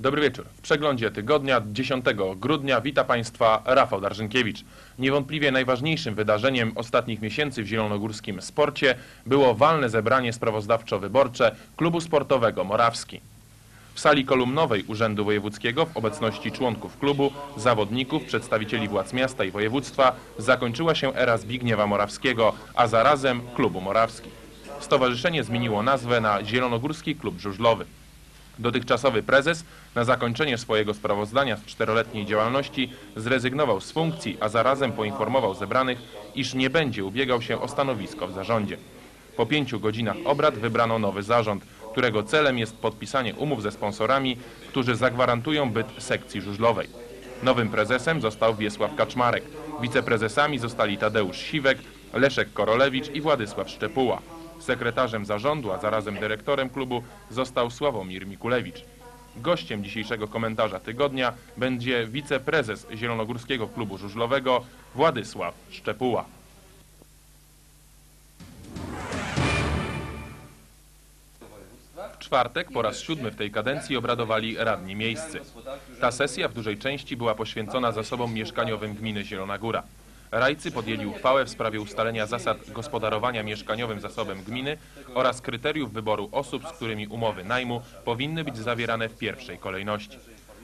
Dobry wieczór. W przeglądzie tygodnia 10 grudnia wita Państwa Rafał Darżynkiewicz. Niewątpliwie najważniejszym wydarzeniem ostatnich miesięcy w zielonogórskim sporcie było walne zebranie sprawozdawczo-wyborcze klubu sportowego Morawski. W sali kolumnowej Urzędu Wojewódzkiego w obecności członków klubu, zawodników, przedstawicieli władz miasta i województwa zakończyła się era Zbigniewa Morawskiego, a zarazem klubu Morawski. Stowarzyszenie zmieniło nazwę na Zielonogórski Klub Żużlowy. Dotychczasowy prezes na zakończenie swojego sprawozdania z czteroletniej działalności zrezygnował z funkcji, a zarazem poinformował zebranych, iż nie będzie ubiegał się o stanowisko w zarządzie. Po pięciu godzinach obrad wybrano nowy zarząd, którego celem jest podpisanie umów ze sponsorami, którzy zagwarantują byt sekcji żużlowej. Nowym prezesem został Wiesław Kaczmarek. Wiceprezesami zostali Tadeusz Siwek, Leszek Korolewicz i Władysław Szczepuła. Sekretarzem zarządu, a zarazem dyrektorem klubu został Sławomir Mikulewicz. Gościem dzisiejszego komentarza tygodnia będzie wiceprezes Zielonogórskiego Klubu Żużlowego Władysław Szczepuła. W czwartek po raz siódmy w tej kadencji obradowali radni miejscy. Ta sesja w dużej części była poświęcona zasobom mieszkaniowym gminy Zielona Góra. Rajcy podjęli uchwałę w sprawie ustalenia zasad gospodarowania mieszkaniowym zasobem gminy oraz kryteriów wyboru osób, z którymi umowy najmu powinny być zawierane w pierwszej kolejności.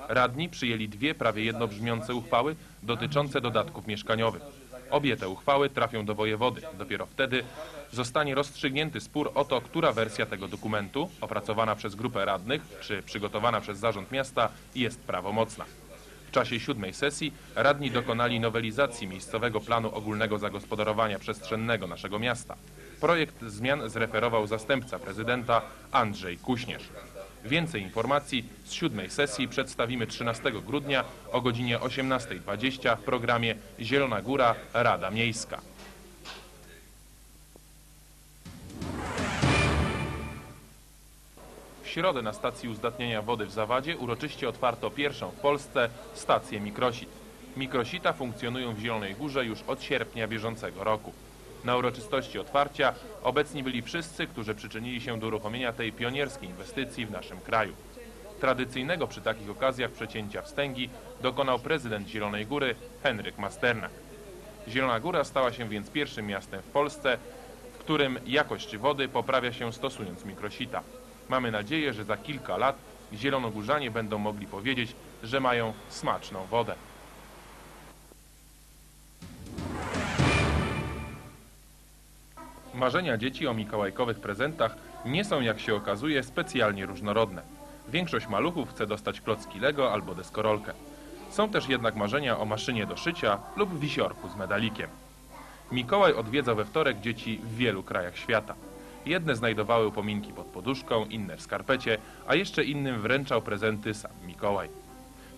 Radni przyjęli dwie prawie jednobrzmiące uchwały dotyczące dodatków mieszkaniowych. Obie te uchwały trafią do wojewody. Dopiero wtedy zostanie rozstrzygnięty spór o to, która wersja tego dokumentu, opracowana przez grupę radnych czy przygotowana przez zarząd miasta, jest prawomocna. Czasie siódmej sesji radni dokonali nowelizacji miejscowego planu ogólnego zagospodarowania przestrzennego naszego miasta. Projekt zmian zreferował zastępca prezydenta Andrzej Kuśnierz. Więcej informacji z siódmej sesji przedstawimy 13 grudnia o godzinie 18.20 w programie Zielona Góra Rada Miejska. Środę na stacji uzdatniania wody w Zawadzie uroczyście otwarto pierwszą w Polsce stację mikrosit. Mikrosita funkcjonują w Zielonej Górze już od sierpnia bieżącego roku. Na uroczystości otwarcia obecni byli wszyscy, którzy przyczynili się do uruchomienia tej pionierskiej inwestycji w naszym kraju. Tradycyjnego przy takich okazjach przecięcia wstęgi dokonał prezydent Zielonej Góry Henryk Masternak. Zielona Góra stała się więc pierwszym miastem w Polsce, w którym jakość wody poprawia się stosując mikrosita. Mamy nadzieję, że za kilka lat zielonogórzanie będą mogli powiedzieć, że mają smaczną wodę. Marzenia dzieci o mikołajkowych prezentach nie są, jak się okazuje, specjalnie różnorodne. Większość maluchów chce dostać klocki Lego albo deskorolkę. Są też jednak marzenia o maszynie do szycia lub wisiorku z medalikiem. Mikołaj odwiedza we wtorek dzieci w wielu krajach świata. Jedne znajdowały upominki pod poduszką, inne w skarpecie, a jeszcze innym wręczał prezenty sam Mikołaj.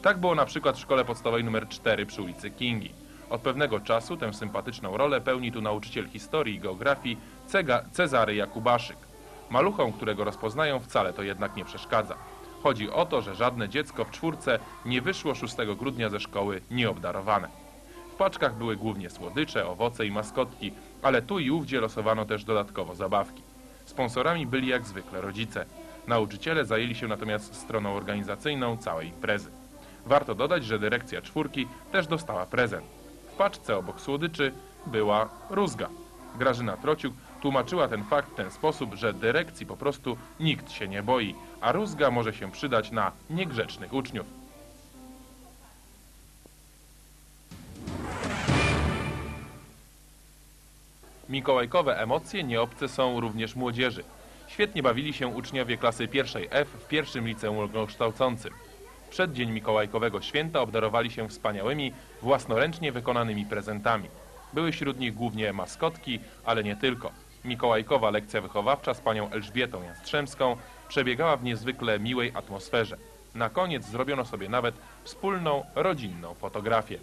Tak było na przykład w szkole podstawowej nr 4 przy ulicy Kingi. Od pewnego czasu tę sympatyczną rolę pełni tu nauczyciel historii i geografii Cega, Cezary Jakubaszyk. Maluchom, którego rozpoznają, wcale to jednak nie przeszkadza. Chodzi o to, że żadne dziecko w czwórce nie wyszło 6 grudnia ze szkoły nieobdarowane. W paczkach były głównie słodycze, owoce i maskotki, ale tu i ówdzie losowano też dodatkowo zabawki. Sponsorami byli jak zwykle rodzice. Nauczyciele zajęli się natomiast stroną organizacyjną całej imprezy. Warto dodać, że dyrekcja czwórki też dostała prezent. W paczce obok słodyczy była rózga. Grażyna Trociuk tłumaczyła ten fakt w ten sposób, że dyrekcji po prostu nikt się nie boi, a rózga może się przydać na niegrzecznych uczniów. Mikołajkowe emocje nieobce są również młodzieży. Świetnie bawili się uczniowie klasy pierwszej F w pierwszym liceum ogólnokształcącym. W przeddzień Mikołajkowego święta obdarowali się wspaniałymi, własnoręcznie wykonanymi prezentami. Były wśród nich głównie maskotki, ale nie tylko. Mikołajkowa lekcja wychowawcza z panią Elżbietą Jastrzębską przebiegała w niezwykle miłej atmosferze. Na koniec zrobiono sobie nawet wspólną, rodzinną fotografię.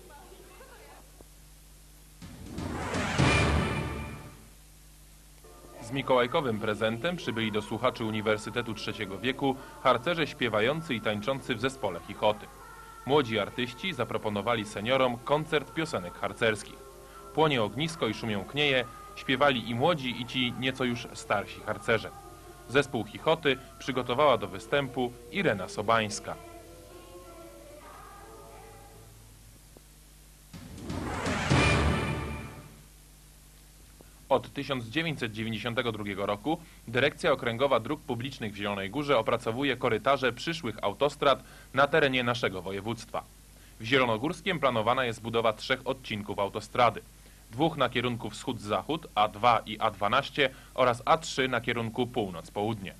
Mikołajkowym prezentem przybyli do słuchaczy Uniwersytetu Trzeciego Wieku harcerze śpiewający i tańczący w zespole chichoty. Młodzi artyści zaproponowali seniorom koncert piosenek harcerskich. Płonie ognisko i szumią knieje, śpiewali i młodzi i ci nieco już starsi harcerze. Zespół chichoty przygotowała do występu Irena Sobańska. Od 1992 roku Dyrekcja Okręgowa Dróg Publicznych w Zielonej Górze opracowuje korytarze przyszłych autostrad na terenie naszego województwa. W Zielonogórskiem planowana jest budowa trzech odcinków autostrady. Dwóch na kierunku wschód-zachód, A2 i A12 oraz A3 na kierunku północ-południe.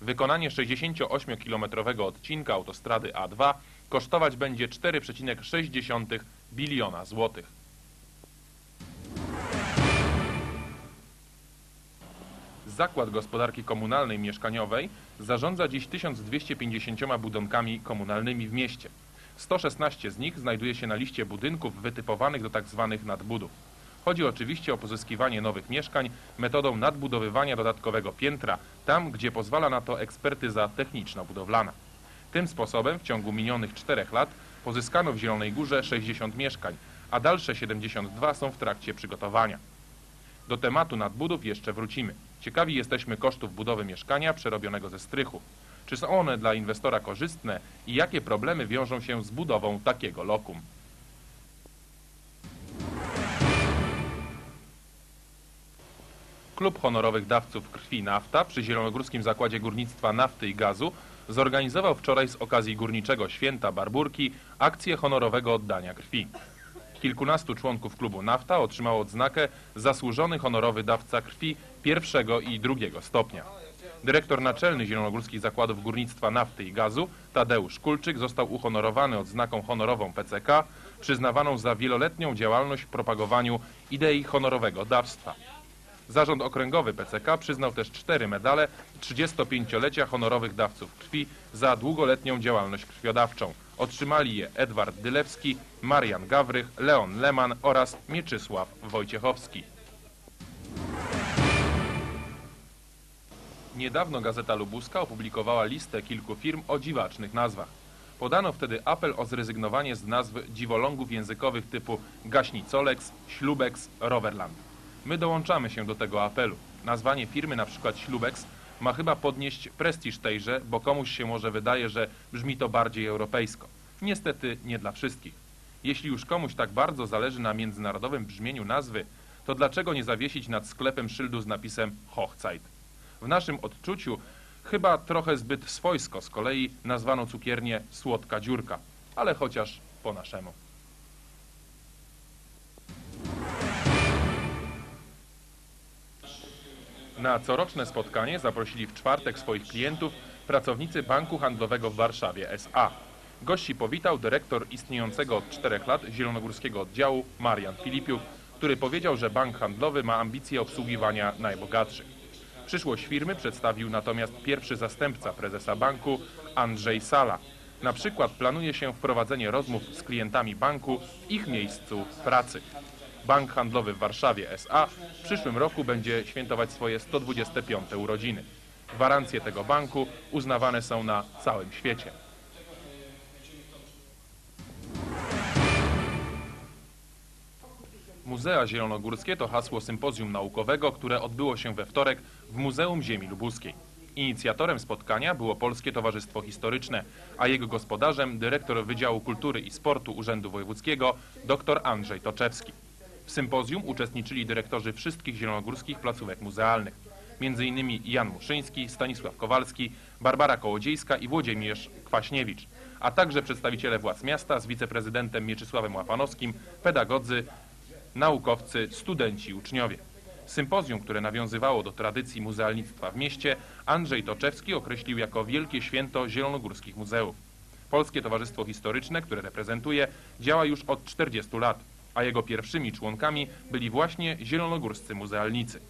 Wykonanie 68-kilometrowego odcinka autostrady A2 kosztować będzie 4,6 biliona złotych. Zakład Gospodarki Komunalnej Mieszkaniowej zarządza dziś 1250 budynkami komunalnymi w mieście. 116 z nich znajduje się na liście budynków wytypowanych do tzw. nadbudów. Chodzi oczywiście o pozyskiwanie nowych mieszkań metodą nadbudowywania dodatkowego piętra, tam gdzie pozwala na to ekspertyza techniczno-budowlana. Tym sposobem w ciągu minionych czterech lat pozyskano w Zielonej Górze 60 mieszkań, a dalsze 72 są w trakcie przygotowania. Do tematu nadbudów jeszcze wrócimy. Ciekawi jesteśmy kosztów budowy mieszkania przerobionego ze strychu. Czy są one dla inwestora korzystne i jakie problemy wiążą się z budową takiego lokum? Klub Honorowych Dawców Krwi Nafta przy Zielonogórskim Zakładzie Górnictwa Nafty i Gazu zorganizował wczoraj z okazji Górniczego Święta Barburki akcję honorowego oddania krwi. Kilkunastu członków klubu Nafta otrzymało odznakę Zasłużony Honorowy Dawca Krwi pierwszego i drugiego stopnia. Dyrektor naczelny Zielonogórskich Zakładów Górnictwa Nafty i Gazu, Tadeusz Kulczyk, został uhonorowany odznaką honorową PCK, przyznawaną za wieloletnią działalność w propagowaniu idei honorowego dawstwa. Zarząd Okręgowy PCK przyznał też cztery medale 35-lecia honorowych dawców krwi za długoletnią działalność krwiodawczą. Otrzymali je Edward Dylewski, Marian Gawrych, Leon Leman oraz Mieczysław Wojciechowski. Niedawno Gazeta Lubuska opublikowała listę kilku firm o dziwacznych nazwach. Podano wtedy apel o zrezygnowanie z nazw dziwolągów językowych typu Gaśnicolex, Ślubex, Roverland. My dołączamy się do tego apelu. Nazwanie firmy przykład Ślubex ma chyba podnieść prestiż tejże, bo komuś się może wydaje, że brzmi to bardziej europejsko. Niestety nie dla wszystkich. Jeśli już komuś tak bardzo zależy na międzynarodowym brzmieniu nazwy, to dlaczego nie zawiesić nad sklepem szyldu z napisem Hochzeit? W naszym odczuciu chyba trochę zbyt swojsko z kolei nazwano cukiernię Słodka Dziurka, ale chociaż po naszemu. Na coroczne spotkanie zaprosili w czwartek swoich klientów pracownicy Banku Handlowego w Warszawie S.A. Gości powitał dyrektor istniejącego od czterech lat zielonogórskiego oddziału Marian Filipiuk, który powiedział, że bank handlowy ma ambicje obsługiwania najbogatszych. Przyszłość firmy przedstawił natomiast pierwszy zastępca prezesa banku Andrzej Sala. Na przykład planuje się wprowadzenie rozmów z klientami banku w ich miejscu pracy. Bank Handlowy w Warszawie SA w przyszłym roku będzie świętować swoje 125 urodziny. Gwarancje tego banku uznawane są na całym świecie. Muzea Zielonogórskie to hasło sympozjum naukowego, które odbyło się we wtorek w Muzeum Ziemi Lubuskiej. Inicjatorem spotkania było Polskie Towarzystwo Historyczne, a jego gospodarzem dyrektor Wydziału Kultury i Sportu Urzędu Wojewódzkiego dr Andrzej Toczewski. W sympozjum uczestniczyli dyrektorzy wszystkich zielonogórskich placówek muzealnych, m.in. Jan Muszyński, Stanisław Kowalski, Barbara Kołodziejska i Włodzimierz Kwaśniewicz, a także przedstawiciele władz miasta z wiceprezydentem Mieczysławem Łapanowskim, pedagodzy, naukowcy, studenci i uczniowie. Sympozjum, które nawiązywało do tradycji muzealnictwa w mieście, Andrzej Toczewski określił jako wielkie święto zielonogórskich muzeów. Polskie Towarzystwo Historyczne, które reprezentuje, działa już od 40 lat, a jego pierwszymi członkami byli właśnie zielonogórscy muzealnicy.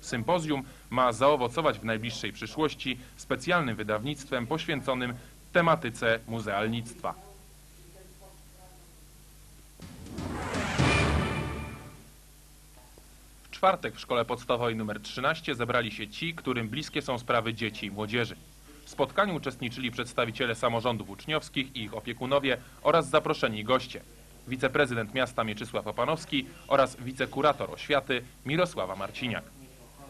Sympozjum ma zaowocować w najbliższej przyszłości specjalnym wydawnictwem poświęconym tematyce muzealnictwa. W czwartek w szkole podstawowej nr 13 zebrali się ci, którym bliskie są sprawy dzieci i młodzieży. W spotkaniu uczestniczyli przedstawiciele samorządów uczniowskich i ich opiekunowie oraz zaproszeni goście. Wiceprezydent miasta Mieczysław Opanowski oraz wicekurator oświaty Mirosława Marciniak.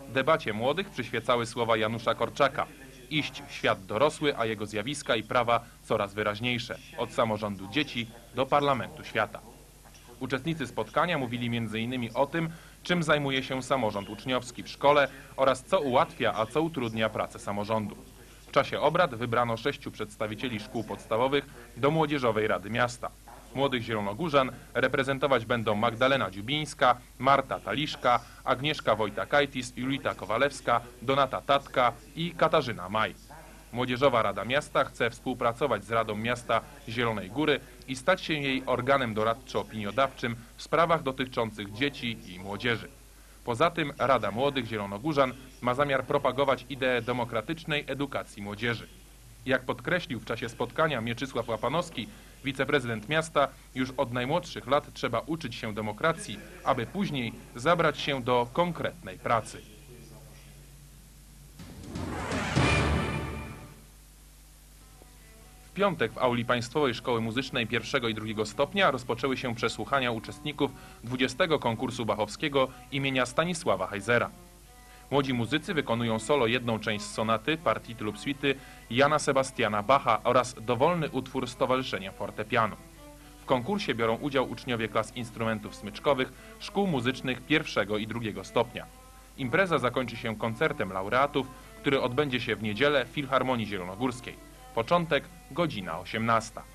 Debacie młodych przyświecały słowa Janusza Korczaka. Iść w świat dorosły, a jego zjawiska i prawa coraz wyraźniejsze. Od samorządu dzieci do parlamentu świata. Uczestnicy spotkania mówili m.in. o tym, czym zajmuje się samorząd uczniowski w szkole oraz co ułatwia, a co utrudnia pracę samorządu. W czasie obrad wybrano sześciu przedstawicieli szkół podstawowych do Młodzieżowej Rady Miasta. Młodych Zielonogórzan reprezentować będą Magdalena Dziubińska, Marta Taliszka, Agnieszka Wojtakajtis, Julita Kowalewska, Donata Tatka i Katarzyna Maj. Młodzieżowa Rada Miasta chce współpracować z Radą Miasta Zielonej Góry i stać się jej organem doradczo-opiniodawczym w sprawach dotyczących dzieci i młodzieży. Poza tym Rada Młodych Zielonogórzan ma zamiar propagować ideę demokratycznej edukacji młodzieży. Jak podkreślił w czasie spotkania Mieczysław Łapanowski, wiceprezydent miasta, już od najmłodszych lat trzeba uczyć się demokracji, aby później zabrać się do konkretnej pracy. W piątek w auli Państwowej Szkoły Muzycznej pierwszego i drugiego stopnia rozpoczęły się przesłuchania uczestników 20. konkursu bachowskiego imienia Stanisława Heizera. Młodzi muzycy wykonują solo jedną część sonaty, partity lub suity Jana Sebastiana Bacha oraz dowolny utwór Stowarzyszenia Fortepianu. W konkursie biorą udział uczniowie klas instrumentów smyczkowych szkół muzycznych pierwszego i drugiego stopnia. Impreza zakończy się koncertem laureatów, który odbędzie się w niedzielę w Filharmonii Zielonogórskiej. Początek godzina 18.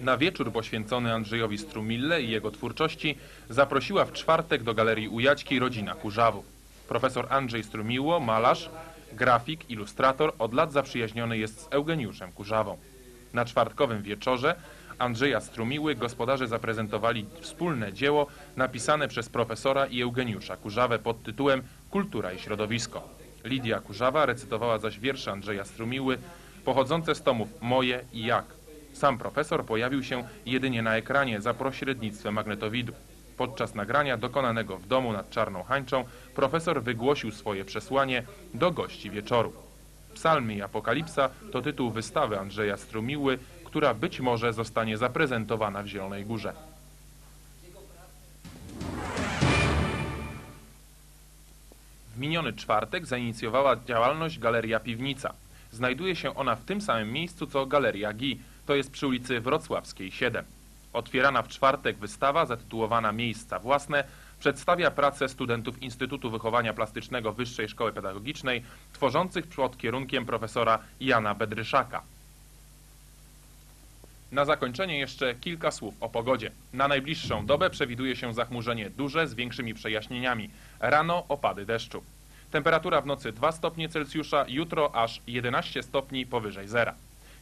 Na wieczór poświęcony Andrzejowi Strumille i jego twórczości zaprosiła w czwartek do Galerii Ujaćki rodzina Kurzawów. Profesor Andrzej Strumiło, malarz, grafik, ilustrator, od lat zaprzyjaźniony jest z Eugeniuszem Kurzawą. Na czwartkowym wieczorze Andrzeja Strumiły gospodarze zaprezentowali wspólne dzieło napisane przez profesora i Eugeniusza Kurzawę pod tytułem Kultura i środowisko. Lidia Kurzawa recytowała zaś wiersze Andrzeja Strumiły pochodzące z tomów Moje i Jak. Sam profesor pojawił się jedynie na ekranie za pośrednictwem magnetowidu. Podczas nagrania dokonanego w domu nad Czarną Hańczą profesor wygłosił swoje przesłanie do gości wieczoru. Psalmy i Apokalipsa to tytuł wystawy Andrzeja Strumiły, która być może zostanie zaprezentowana w Zielonej Górze. W miniony czwartek zainicjowała działalność Galeria Piwnica. Znajduje się ona w tym samym miejscu co Galeria GI, to jest przy ulicy Wrocławskiej 7. Otwierana w czwartek wystawa zatytułowana Miejsca własne przedstawia pracę studentów Instytutu Wychowania Plastycznego Wyższej Szkoły Pedagogicznej tworzących pod kierunkiem profesora Jana Bedryszaka. Na zakończenie jeszcze kilka słów o pogodzie. Na najbliższą dobę przewiduje się zachmurzenie duże z większymi przejaśnieniami. Rano opady deszczu. Temperatura w nocy 2 stopnie Celsjusza, jutro aż 11 stopni powyżej zera.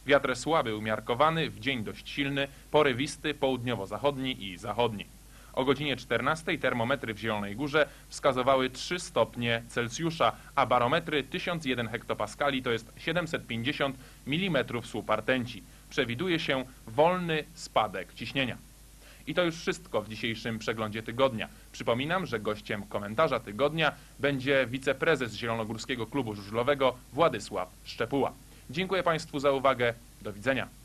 Wiatr słaby umiarkowany, w dzień dość silny, porywisty, południowo-zachodni i zachodni. O godzinie 14 termometry w Zielonej Górze wskazywały 3 stopnie Celsjusza, a barometry 1001 hektopaskali to jest 750 mm słup rtęci. Przewiduje się wolny spadek ciśnienia. I to już wszystko w dzisiejszym przeglądzie tygodnia. Przypominam, że gościem komentarza tygodnia będzie wiceprezes Zielonogórskiego Klubu Żużlowego Władysław Szczepuła. Dziękuję Państwu za uwagę. Do widzenia.